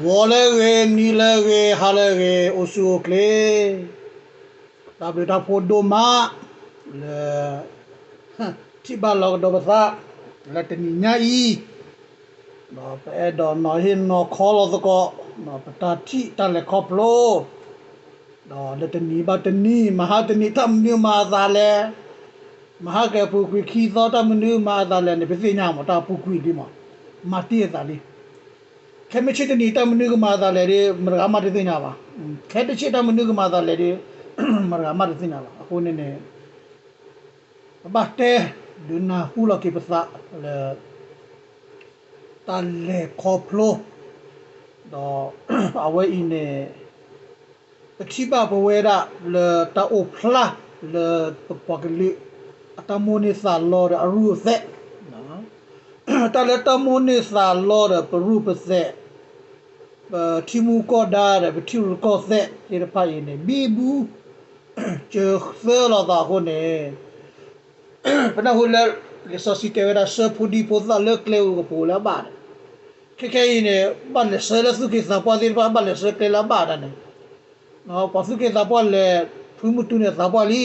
ဝေါ်လဲရေနီလဲရေဟာလဲရေအိုဆူကလေဒါဘတာဖိုဒိုမာလေတိဘလောဒဘသာလက်တနီညာဤနော်ပဲတော့နော်ဟင်းနော်ခေါ်လို့တော့နော်ပတာတိတလည်းခေါပလို့နော်လက်တနီဘတနီမဟာတနီတမ်ညမာသာလဲမဟာကပူကွီခီသောတမနုမာသာလဲနေပစိညာမတာပူကွီဒီမှာမတိရတာလေး ခဲမချစ်တနီတမနုကမာသာလေမရဂမတသိညာပါခဲတချစ်တမနုကမာသာလေမရဂမတသိညာပါအခုနေနေဘာတဲဒုနာဟူလကိပစာလေတလေခေါပလိုတော့အဝဲအင်းနေတခိပါဘဝဲရလေတာအိုဖလာလေပပကလီအတမိုနီစာလောရအရူသက်နော်တလေတမိုနီစာလောရပရူပသက် တီမူကောဒါရဘတီရကောသက်ဒီရဖိုင်နေဘီဘူးကျဆဲလာတာခုနေပနဟူလာလေဆိုစီတေဝရာဆပူဒီပိုသလက်လေကိုပူလာပါခေခေနေဘာလေဆဲလစုကိစပွားဒီဘာဘာလေဆဲကလာပါဒနေနော်ပစုကိစပွားလေဖူးမှုတူနေစပွားလီ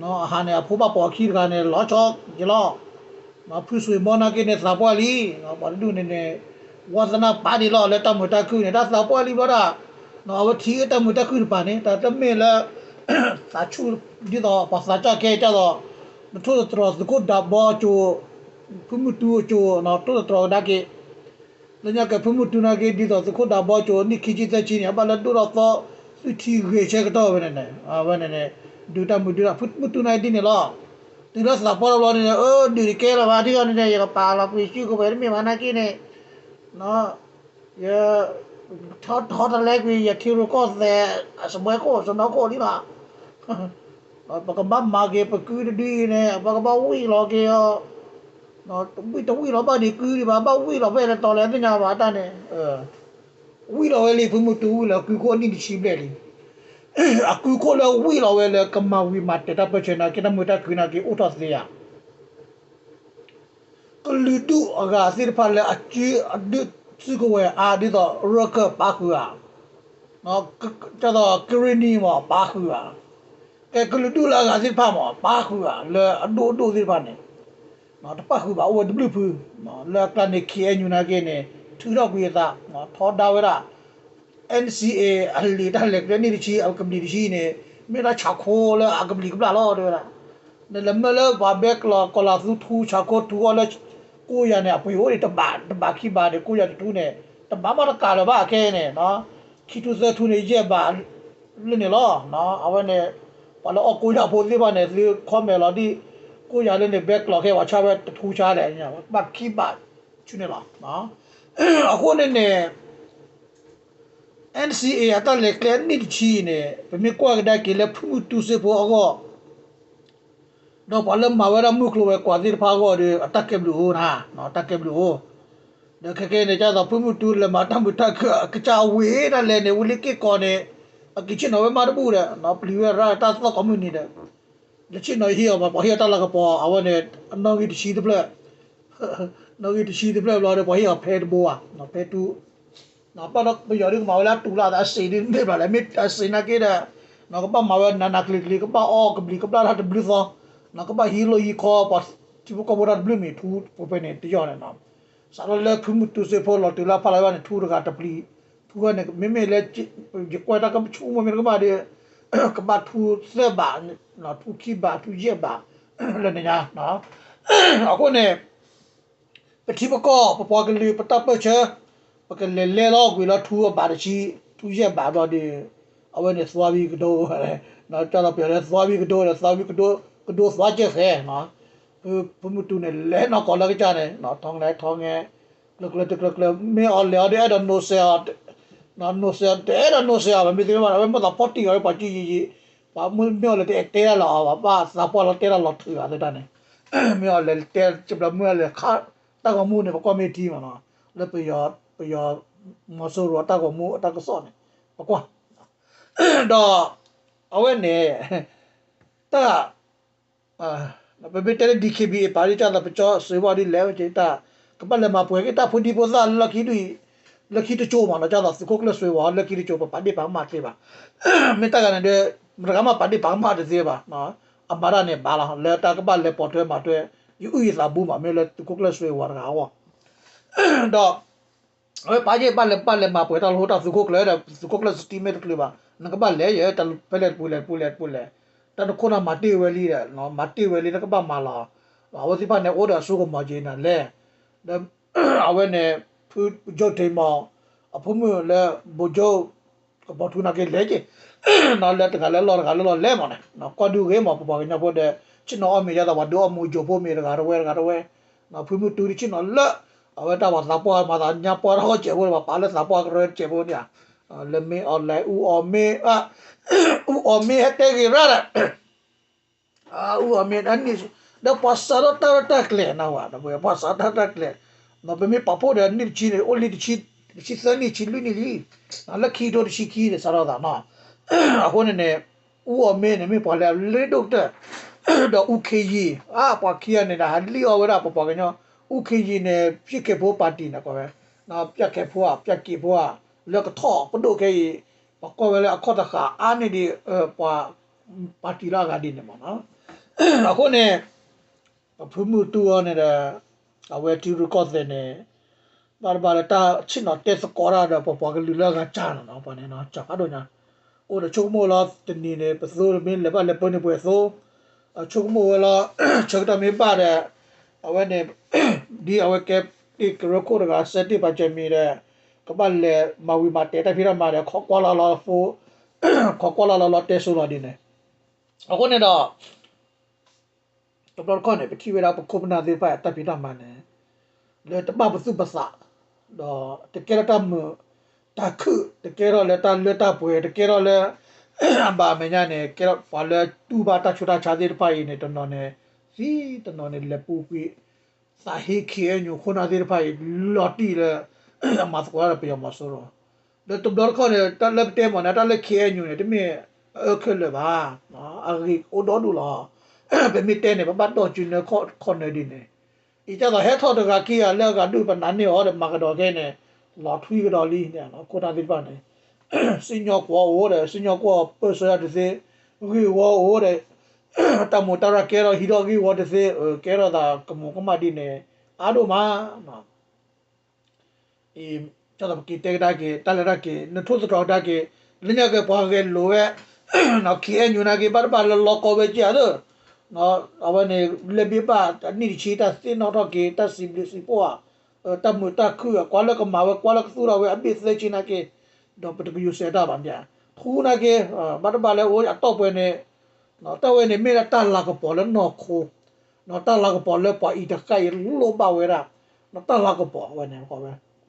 နော်ဟာနေအဖိုးပါပေါ်ခီကနေလောချောဂျလောမဖူးဆွေမောနာကိနေစပွားလီနော်ဘာလူနေနေ ဝါသနာပါဒီလောလက်တမတခုနေတာစပွားလီဘောတာနော်ဝတီတမတခုပါနေတာတမဲလာစာချူဒီတော့ပါစာချကေကြတော့မထိုးတော့စကုဒါဘောချိုဖုမှုတူချိုနော်တိုးတော့ဒါကေလညကဖုမှုတူနာကေဒီတော့စကုဒါဘောချိုနိခိချိတဲ့ချင်းအပလတူတော့သောသူတီရေချက်တော့ဘယ်နဲ့အာဘယ်နဲ့ဒူတမှုတူဖုမှုတူနိုင်ဒီနေလားဒီတော့စလာပေါ်လောနေအိုဒီကေလာဘာဒီကနေရပါလာကွေရှိကိုပဲမြေမနာကိနေ နော်ရထောက်ထောက်တယ်လေကွေရထီရကောတဲ့စပွဲကိုစနောကိုဒီလား baka ba mage pa ku di ne baka ba wi lo ke yo no wi to wi lo ba di ku di ba ba wi lo be le to le nya ba ta ne eh wi lo we le fu mu tu wi lo ku ko ni di chi ble li a ku ko le wi lo we le ka ma wi ma te ta pa che na ke na mu ta ku na ke u to se ya ko lu tu aga sir pa le a chi a du su ko we a di do ro ka pa ku ya no cha do krini mo pa ku ya ကဲကလူတူလာကစစ်ဖာမောပါခုကလေအဒိုဒိုစစ်ဖာနေနော်တပတ်ခုပါဝဒဘလူဖူနော်လာကနေခီအညူနာကေနေထူတော့ကွေတာနော်ထောဒါဝရ NCA အလီတလက်ကနေချီအကမလီချီနေမေရာချာခိုလာအကမလီကလာလောတော့နလမလဘာဘက်လာကလာသူထူချာကိုထူဝလာ ကိုရနေအပွေဟိုတဘာတဘာခိဘာကိုရထူနေတဘာမရကာလဘာခဲနေနော်ခီတူစထူနေရဲ့ဘာလနေလောနော်အဝနဲ့ဘာလို့အကူရဖို့ဒီပါနဲ့ဒီခွန်မဲလာဒီကိုရလည်းနေဘက်လောက်ခဲဝါချဘက်ထူချတယ်ညာဘာခိဘာချူနေလားနော်အခုနေနေ NCA အတလက်လက်နစ်ချီနေဘယ်မြကွာကဒါကလေဖမှုတူစေဖို့အကော တော့ဘာလဲမဝရမှုကလောကွာဒီဖာကောဒီအတက်ကဘလူနာနော်အတက်ကဘလူဒါခခဲနေကြတော့ဖမှုတူလေမတမ်တကကချဝေးတယ်လေနေဝလိကေကောနေအကိချနော်မရဘူးတဲ့နော်ပလီဝရာတာသကွန်မြူနီတဲ့လက်ချင်နော်ဟီယောဘာဟီယတာလာကပေါ်အဝနဲ့အနော်ကြီးတရှိတဲ့ပလက်နော်ကြီးတရှိတဲ့ပလက်လာတဲ့ပေါ်ဟီယောဖဲတဘောอ่ะနော်ဖဲတူနော်ပါတော့ဘယောရီကမဝလာတူလာတာစီဒီနေပါလေမစ်အစင်နာကေတဲ့နော်ကပါမဝနာနာကလီကလီကပါအောကဘလီကပါလာတဲ့ဘလီသော နော်ကပါဟီလိုယီခေါ်ပါတိဘကဘောရဘလီမီထူပပနေတယောနေနော်စာရလက်ဖမှုတူစေဖို့လော်တူလာဖလာဝနေထူရကတပလီ thu ne me me le ji kwa ta ka chu mo me ka ba de ka ba thu se ba no thu ki ba thu ye ba le ne nya no a ko ne pe thi ba ko pa pa ka le pa ta pa che pa ka le le lo gwi lo thu ba de chi thu ye ba do de a we ne swa bi ka do le no ta lo pe le swa bi ka do le swa bi ka do ka do swa che se no pu mu tu ne le no ko la ka cha ne no thong le thong nge လကလတကလမေအော်လေအဒနိုဆေတ်နော်နိုဆေတဲရနိုဆေအမေဒီမှာမတော့ပတ်တီရပါကြည့်ကြည့်ပါမမြော်လေတဲတဲလာပါပါစပေါ်လေတဲလာလို့ထူရတယ်တန်းမြော်လေတဲချပလမွေလေခါတကမှုနေပကောမီတီမှာနော်လေပယောပယောမဆိုရတကမှုတကစောနေပကွာတော့အဝဲနေတာ အာဘယ်ဘယ်တဲဒီကေဘီပါရီတာပချောစေဝါဒီလဲချေတာကပလမပွဲကတာဖူဒီပိုဇာလကီဒူလက်ခိတချိုမှာတော့ကြာတော့စကုတ်လက်ဆွေဝါလက်ခိတချိုပါပါဒီပါမသေးပါမင်းတကနေတဲ့မရကမပါဒီပါမတဲ့သေးပါနော်အမရနဲ့ဘာလာလက်တာကပါလက်ပေါ်တွဲမှာတွဲယူဥစာဘူးမှာမဲလက်ကုတ်လက်ဆွေဝါရာဟောတော့အဲပါကြီးပါလက်ပါလက်မှာပွဲတော်ဟိုတာစကုတ်လက်စကုတ်လက်စတီမဲတကလေးပါနကပါလဲရတပလက်ပူလက်ပူလက်ပူလက်တ တခုနမတေဝဲလီတဲ့နော်မတေဝဲလီတကပါမလာဘာဝစီပါနဲ့အော်ဒါဆုကမဂျင်းနာလဲအဝဲနဲ့ဖူဂျိုတေမောအဖုံမလဲဘဂျိုဘထူနာကေလဲကြီးနော်လက်တကလည်းလောတကလည်းလောလဲမနဲ့နော်ကွာဒူကေမောပပကညဖို့တဲ့ချင်တော်အမေရတာဝဒိုအမူဂျိုဖို့မေတကရဝဲတကရဝဲနော်ဖူမတူချင်တော်လက်အဝဲတာဝသပွားမှာညာပွားတော့ကျေဖို့ပါလဲသပွားကရကျေဖို့ညာ လမေအွန်လိုင်းဦးအမေအဦးအမေဟတဲ့ကြီးရတာအာဦးအမေအန်နီတော့ပါစရတာတက်လေနော်ဝါတော့ပါစတာတက်လေနော်ဘယ်မပပိုတဲ့နိချီနေအိုလီချီချီစနီချီလူနီလီလက်ခီတော့ချီခီတယ်စရတာနော်အခုနဲ့ဦးအမေနဲ့မေပေါ်လာလေဒုတ်တဲ့တော့ဦးခေကြီးအာပါခီရ နေတာဟာလီအော်ဝရပပကညဦးခေကြီးနဲ့ပြစ်ခဲ့ဖို့ပါတီနော်ကွယ်နော်ပြက်ခဲ့ဖို့ပြက်ကေဖို့လောကထောပဒုခေပကောဝဲအခေါ်တခါအာနေဒီပါပါတီလာကဒီနေမနော်အခုနဲ့ဖုမှုတူရနေတဲ့အဝဲတီရကော့တဲ့နေဘာဘာတာချစ်တော့တက်စကောရာတော့ပပကလူလာကချာနော်ပါနေနော်ချာတော့ညာ o da chomo la tni ne paso min le ba le pone pwe so chomo la chokta me pa da awe ne di awe ke ti kro ko da set ti pa che mi de ka ba le ma wi ma te ta phi ra ma de kho kwa la la fo kho kwa la la la te so la di ne ako ne da to bor ko ne pe ti we da ko na de pa ta phi ra ma ne le ta ba su ba sa do te ke ra ta mu တခုတကယ်တော့လက်တလက်တပွဲတကယ်တော့လက်အဘာမညာနဲ့ကဲတော့ဘာလဲတူပါတချူတာချာသေးတပိုင်နဲ့တနော်နဲ့စီတနော်နဲ့လက်ပူပြီးစာဟေခေညခုနာသေးတပိုင်လော်တီလေ มาสกว่าไปยอมมาสรอแล้วตุบดอร์เขาเนี่ยตะเล็บเต็มนะตะเล็บเคียนอยู่เนี่ยที่มีเออขึ้นเลยบ้าอ๋ออะไรโอดอดูหรอเป็นมีเต้เนี่ยบ้านโดนจุนเนี่ยคนเนี่ยดินเนี่ยอีเจ้าก็เฮ็ดทอดกะกี้อ่ะแล้วก็ดูปนันเนี่ยอ๋อเดมากระดอแค่เนี่ยหลอดทุยกระดอลีเนี่ยเนาะโคตรดิบ้านเนี่ยสิญญอกว่าโอ้เด้สิญญอกว่าเปิดเสียดิเซรีว่าโอ้เด้တမတရကဲရဟီရိုဂီဝတ်စေကဲရတာကမကမဒီနေအားတို့မှာ e chala ki tek da ke tal ra ke na thu tra da ke linya ke pa ke lo we na ki e nyu na ke bar bar lo ko we ja do no awa ne le bi pa ni chi ta sin no ro ke ta si bi si po a ta mu ta khu ya kwa la ka ma wa kwa la ka su ra we a bi se chi na ke do pa yu se da ban ja khu na ke bar bar le o ya to pe ne no ta we ne me la ta la ko po la no khu no ta la ko po le pa i ta kai lu lo ba we ra no ta la ko po wa ne ko ba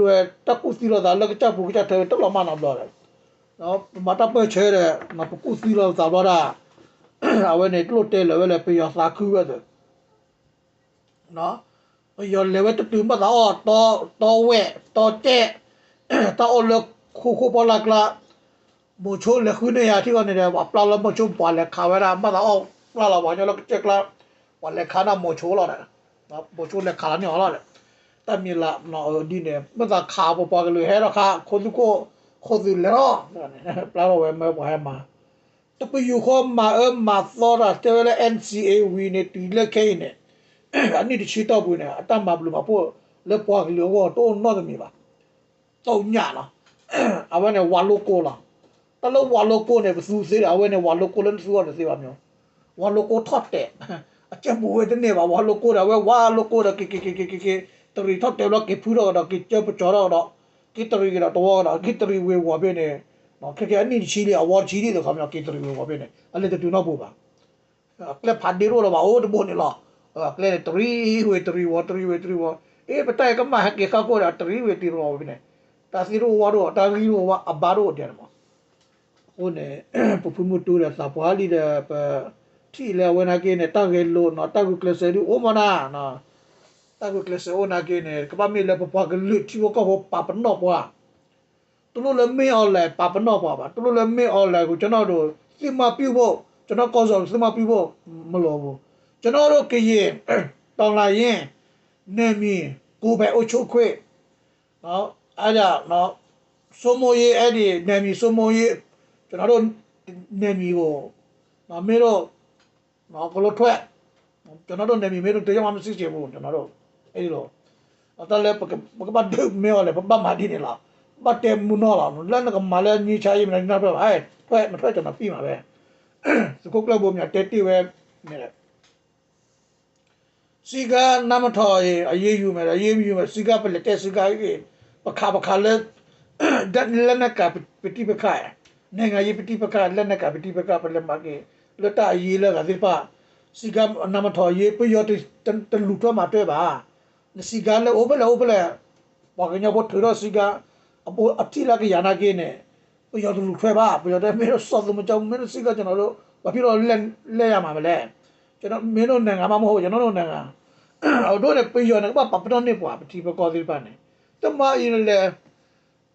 လွယ်တက်ကူစီလာဒါလက်ကချပူကချထဲတက်လာမနာဘလာနော်မတပွဲချဲတဲ့မပကူစီလာဇာဘလာအဝဲနေတလို့တဲလဝဲလေပြောစာခူးရတဲ့နော်ယော်လေဝဲတူမသာအော်တော်တော်ဝဲတော်တဲ့တော်လခုခုပေါ်လာကလာမချိုလေခုနေရတိကနေတယ်ပလာလမချိုပါလေခါဝရမသာအော်ပလာလဘာညလကချက်လာပါလေခါနာမချိုလာတယ်မချိုလေခါနာညောလာတယ် ตปลอลี NCA นี่ติมิตากีว่าโยนลีโอลาเปสิญาเนี่ยมีเวลาลวยลีมาลีมมมมตูละพุ่มุตูบุยสารมีลอดาว่ากูสีลอดาเออตาเนี่ยลวยตะกูสีลอดาลักจับบุกจับเธอตลอมานาบลอเนาะมาตะเปเชเรมากูสีลอดาบลอ awe ne tlo te le le pe ya sa khu wa de no yo le we tu ma da o to to we to te ta o le khu khu pa la kla mo cho le khu ne ya ti ko ne de wa pla la mo cho pa le kha wa ra ma da o pla la wa yo le che kla wa le kha na mo cho la da no mo cho le kha la ni la de ta mi la no di ne ma da kha pa pa le he ra kha ko du ko ko du le ro pla la we me wa ma တပယူခေါ်မာအမာသောရာတဲဝဲ NCA ဝီနေတီလက်ခဲနေအနိတချီတော့ဘူးနေအတမဘလူမပို့လက်ပွားကလေးတော့တော့တော့တယ်ပါတော့ညလားအဝဲနေဝါလိုကိုလားတလုံးဝါလိုကိုနေပစုစေးအဝဲနေဝါလိုကိုလည်းစုရတယ်စေးပါမျိုးဝါလိုကိုထော့တဲ့အချက်ဘူးဝဲတဲ့နေပါဝါလိုကိုတော့ဝဲဝါလိုကိုတော့ကေကေကေကေကေတရီထော့တယ်လို့ကေဖူတော့တော့ကေချက်ပကြောတော့ကေတရီကတော့တော့ကေတရီဝဲဝါပဲနေနော်ခက်ခဲအနည်းချီလေးအဝါချီလေးတော့ခမကေတရီဘာပဲနဲ့အဲ့လေတူတော့ပို့ပါကလပ်ဖတ်ဒီရောတော့ဘာအိုးတဘုန်လောကလပ်3ဝေ3ဝ3ဝေ3ဝအေးပတိုင်ကမဟကေခါကိုတာ3ဝေ3ဝပဲနဲ့တတာစီရိုဝါတော့တာဂီရိုဝါအဘာတော့တယ်မဟိုနေပပမှုတူရစာပွားလီတဲ့ပတီလေဝနာကေနေတာဂေလိုနော်တာဂူကလစရီအိုမနာနော် တာဂူကလစအိုနာကေနေကပမေလေပပွားကလူတီဝကဟောပပနောပွားသူတို့လည်းမေးအောင်လဲပပနောပွားပါသူတို့လည်းမေးအောင်လဲကိုကျွန်တော်တို့စီမပြုတ်ဖို့ကျွန်တော်ကောစောစီမပြုတ်ဖို့မလိုဘူးကျွန်တော်တို့ကရင်တောင်လာရင်နေမီကိုပဲအချုပ်ခွေနော်အဲ့ဒါနော်စုံမရေးအဲ့ဒီနေမီစုံမရေးကျွန်တော်တို့နေမီကိုနော်မေတော့နော်ကလို့ထွက်ကျွန်တော်တို့နေမီမေတော့တရားမှမရှိချင်ဘူးကျွန်တော်တို့ အဲ့ဒီတော့အတလည်းပကပကပတ်မေော်လေပပမာဒီနေလားပတ်တယ်မူနော်လားလန်ကမလဲညီချာရေးမနေတော့ဟဲ့ထွက်မထွက်ကျွန်တော်ပြီးမှာပဲစကုတ်ကလပ်ဘုံမြတက်တီပဲနေတယ်စီကနမထော်ရေအရေးယူမယ်အရေးယူမယ်စီကပလက်တက်စီကရေးပခါပခါလဲဒတ်လက်နကပတိပခါနိုင်ငံရေးပတိပခါလက်နကပတိပခါပလက်မကေလတအရေးလဲကဒီပါစီကနမထော်ရေပယောတတလူတော့မှာတွေ့ပါစီကလဲအိုဘလဲအိုဘလဲဘာကညဘတ်ထရစီကအပေါ်အတိလာကရနာကေနေပ ယောတလူထွက်ပါပယောတဲ့မေစောသမကြောင့်မေစီကကျွန်တော်တို့ဘာဖြစ်လို့လဲလဲရမှာမလဲကျွန်တော်မင်းတို့နိုင်ငံမှာမဟုတ်ကျွန်တော်တို့နိုင်ငံအော်တို့လည်းပြောနေကပပတော့နေပွားပတိပကောဒီပါနေတမအင်းလေ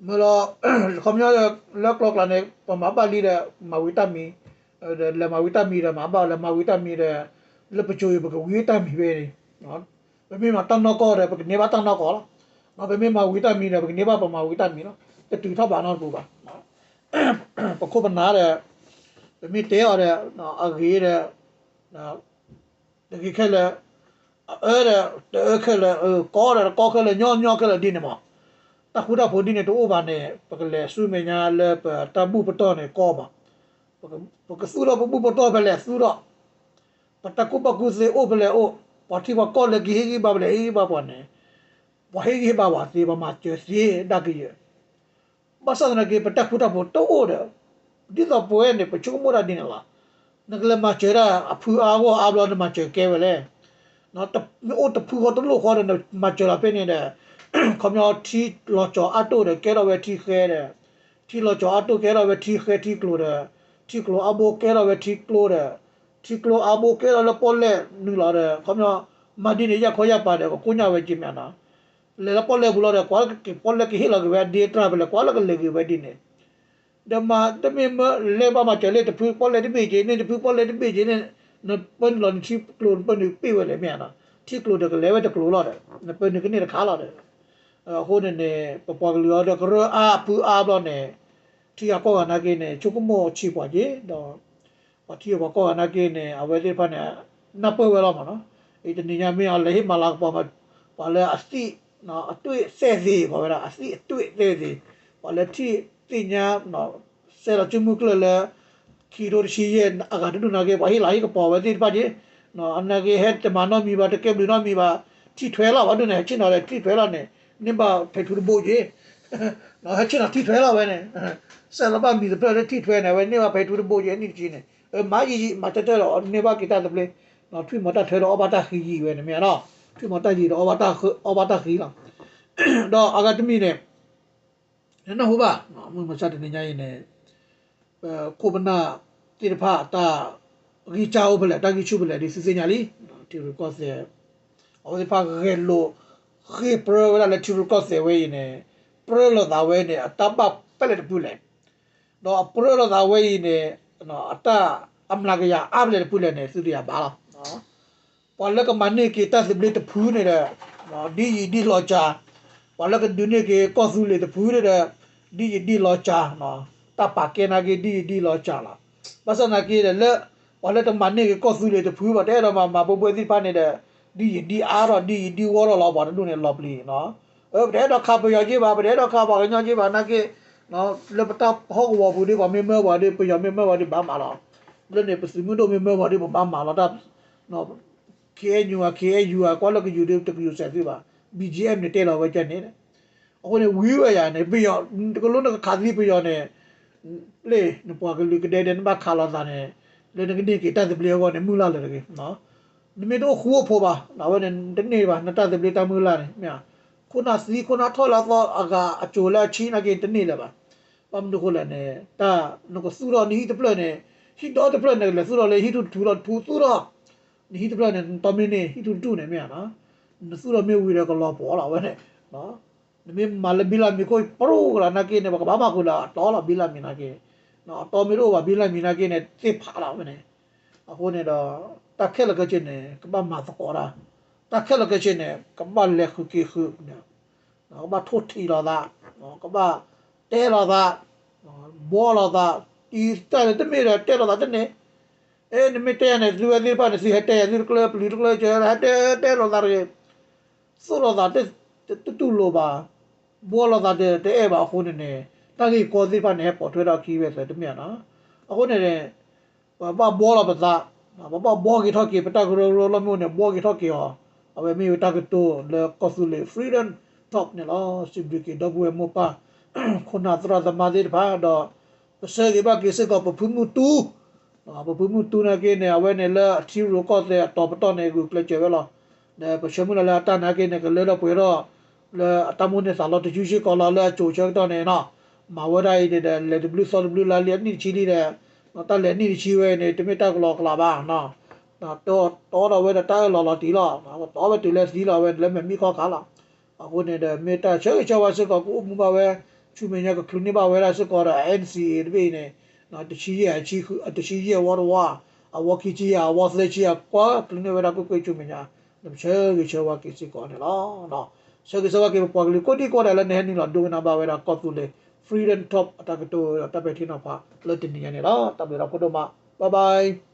မလို့ခမရလက်လောက်ကလာနေပမပါလီတဲ့မဝီတမီလေမဝီတမီတဲ့မပါလေမဝီတမီတဲ့လက်ပချိုး ဘကဝီတမီပဲနော်ဘယ်မတန်တော့ကောတယ်ဘကနေပါတန်တော့ကောနော်ဘယ်မဝီတမီတဲ့ဘကနေပါပမဝီတမီနော်တူထောက်ပါတော့ပူပါပခုပနာတဲ့ဘယ်မတဲရတဲ့နော်အဂေးတဲ့နော်တကယ်ခက်လဲအဲ့ဒါတခက်လဲကောရကောခက်လဲညောညောခက်လဲဒီနေမှာတခုတာဖို့ဒီနေတော့ဘာနေပကလေဆုမညာလဲပတဘူပတော်နေကောပါပကပကဆူတော့ဘူပတော်ပဲလဲဆူတော့ပတကုပကုစေအိုဘလဲအိုပါတိဘကောလေဂီဂီဘာဘလဲအေး ဘာပေါ်နေဝဟေဂီဘာဝစီဘာမချေစီဒါကီဘာစနကေပတခုတာဖို့တော့တယ်ဒီတော့ပွဲနေပချုံမရဒီနေလားနကလမချေရာအဖူအားဝအားဘလမချေကဲဝလဲနော်တအိုတဖူခေါ်တလို့ခေါ်တယ်မချလာပဲနေတဲ့ခမောတီလောချောအတိုတဲ့ကဲတော့ပဲတီခဲတဲ့တီလောချောအတိုကဲတော့ပဲတီခဲတီကလို့တဲ့တီကလို့အဘိုကဲတော့ပဲတီကလို့တဲ့ တီကလို့အဘိုကဲတော့လည်းပေါ်လဲနူလာတဲ့ခမောမဒီနေရခေါ်ရပါတယ်ကိုညာပဲကြည့်မြန်တာလေပေါ်လဲဘူးလို့တဲ့ကွာပေါ်လဲကဟိလာကပဲဒေတာပဲကွာလကလေကပဲဒီနေဒမတမေမလေဘာမချလေတဖူပေါ်လဲတပေချင်းနေတဖူပေါ်လဲတပေချင်းနေနပန်လန်ချိကလိုပန်ပြေဝဲလေမြန်တာချိကလိုတကလေဝဲတကလိုလာတယ်နပန်ကနေခါလာတယ်အဟိုနေနေပပကလျောတကရအာပူအာဘလနေတီအကောကနာကေနေချုကမောချိပွားကြီးတော့အ တီဘကောကနာကေနေအဝဲဒီဖာနေနပွဲဝဲလာမနော်အဲ့တနေညာမင်းအလေမလာပေါ်မှာပါလေအစီနော်အတွေ့ဆဲစီပါပဲလားအစီအတွေ့ဆဲစီပါလေတီတင်ညာနော်ဆဲရချုမှုကလလေခီရိုရှိရဲ့အကတူနာကေဘာဟိလာဟိကပေါ်ဝဲဒီပါကြီးနော်အနာကေဟက်တမနောမီပါတကဲဘလနောမီပါတီထွဲလာဘာတို့နေချင်းတော်လေတီထွဲလာနေနိဘာဖေထူဘိုကြီးနော်ဟချင်းတော်တီထွဲလာပဲနေဆယ်လပါမီတဲ့တီထွဲနေပဲနိဘာဖေထူဘိုကြီးနိချင်းနေ မာကြီးမတတဲတော့နိဘာကိတာတပလေနော်ထွေမတထွဲတော့အဘတာခီကြီးပဲနေမြန်နော်ထွေမတကြီးတော့အဘတာအဘတာခီလာတော့အကတမီနေနော်ဟုတ်ပါနော်မမစတဲ့နေညာရင်နေကိုပနာတိရဖာတာရီချာအိုဘလက်တာကီချူဘလက်ဒီစစညာလီတီရကောစေအော်ဒီဖာ ဂဲလိုခေပရဝလာတီရကောစေဝေးနေပရလောဒါဝဲနေအတပပလက်ပူလေတော့ပရလောဒါဝဲနေနော်အတအမလာကရအဘလက်ပူလေနေစရီယာဘာလားနော်ပေါ်လကမနေကေတတ်စဘလက်တဖူးနေတဲ့နော်ဒီဒီလောချာပေါ်လကဒုနေကေကောဆူလေတဖူးနေတဲ့ဒီဒီလောချာနော်တပကေနာကေဒီဒီလောချာလားဘာစနာကေလေဝါလက်တမနေကေကောဆူလေတဖူးပါတဲ့တော့မှာပပွဲစီဖာနေတဲ့ဒီဒီအားတော့ဒီဒီဝေါ်တော့လောက်ပါတို့နေလောက်ပလီနော်အဲ့တဲ့တော့ခါပရကြီးပါတဲ့တော့ခါပါကညကြီးပါနာကေ နော်လေပတာဟောကဝဘူးဒီကမေမေဝါဒီပယမေမေဝါဒီဘာမလားလည်းနေပစမှုတို့မေမေဝါဒီဘာမလားတော့နော် KNU က KNU ကကွာလကယူဒီတကယူဆက်ပြပါ BGM နဲ့တဲလောက်ပဲချက်နေတယ်အခုနေဝီဝရနေပြရောတကလုံးကခါသီးပြရောနေလေနပွားကလူကတဲ့တဲ့မခါလာတာနေလေနကနေကတတ်ပလျောကနေမူလာလေကေနော်နမေတော့ခူဖို့ပါနာဝနေတနေ့ပါနတတ်ပလျောတမူလာနေမြခုနစီခုနထော်လာတော့အကအချိုလာချင်းအကတနေလေပါ ပမ်ဒခိုလာနေတာနကဆူရောနီတပလနဲ့ဟီတော့တပလနဲ့လေဆူရောလေဟီတူထူတော့ထူဆူရောနီတပလနဲ့တမင်းနေဟီတူတူနေမြန်နော်နဆူရောမေဝီရကလောပေါ်လာဝဲနဲ့နော်နမေမာလဘီလာမီကိုပရိုဂရာနာကေနေဘကဘာမကူလာတော်လာဘီလာမီနာကေနော်တော်မီတို့ဘာဘီလာမီနာကေနဲ့သိဖာလာဝဲနဲ့အခုနေတော့တက်ခဲလကချင်းနေကဘာမသကောရာတက်ခဲလကချင်းနေကဘာလက်ခုကေခုနော်နော်ကမထုတ်ထီလာတာနော်ကမ တဲလာတာဘောလာတာဒီတဲ့တမေရတဲလာတာတဲ့နေအဲနမတဲနေလူဝဲဒီပါနေစီဟတဲဒီကလပ်လီကလပ်ကျရဟတဲတဲလာတာရေဆိုလာတာတဲ့တူတူလိုပါဘောလာတာတဲ့တဲပါခုနေနေတာကြီးကိုဒီပါနေပေါ်ထွေးတော့ကြီးပဲဆိုတမရနော်အခုနေတယ်ဘာဘောလာပါသားဘာဘာဘောကြီးထောက်ကြီးပတကရောရောလမျိုးနဲ့ဘောကြီးထောက်ကြီးဟောအဝဲမေတကတိုလေကောဆူလေ freedom top နေလားစိဘကဒဘဝမပါ ခုနသရသမဒေဘာတော့ပစေဒီဘကိစကပပမှုတူအပပမှုတူနာကေနေအဝဲနေလာအထီရိုကောတဲ့တော့ပတော့နေကူကလချေဝလာနေပရှမှုလာတာနာကေနေကလေတော့ပွေတော့လေအတမုန်နေစာလို့တကျူရှိကောလာလာချိုချတော့နေနော်မဝဒိုင်တဲ့လေဒဘလူဆောဒဘလူလာလီနိချီလီတဲ့နော်တလည်းနိချီဝဲနေတမီတကလောကလာပါနော်တော့တော့တော့ဝဲတာလောလောတီလောတော့ဝဲတူလက်စီလောဝဲလည်းမမီခေါ်ခါလားအခုနေတဲ့မေတ္တာချေချဝါစကကိုမူပါဝဲ ချူမင်းရကခလူနေပါဝဲလာစကောရ NCA တပိနေနော်တချီရအချီခုတချီရဝါဝါအဝကီချီရဝါစလေချီရကွာခလူနေဝဲလာကိုကိုချူမင်းရနမချေချဝါကီစီကောနေလားနော်ချေချဝါကီပေါ်ကလီကိုတီကောတယ်လည်းနေနေလားဒုနာပါဝဲလာကောတူလေ freedom top အတကတိုတပ်ပဲထင်းတော့ဖာလတ်တင်နေရနေလားတပ်ပဲတော့ကိုတော့မှာ bye bye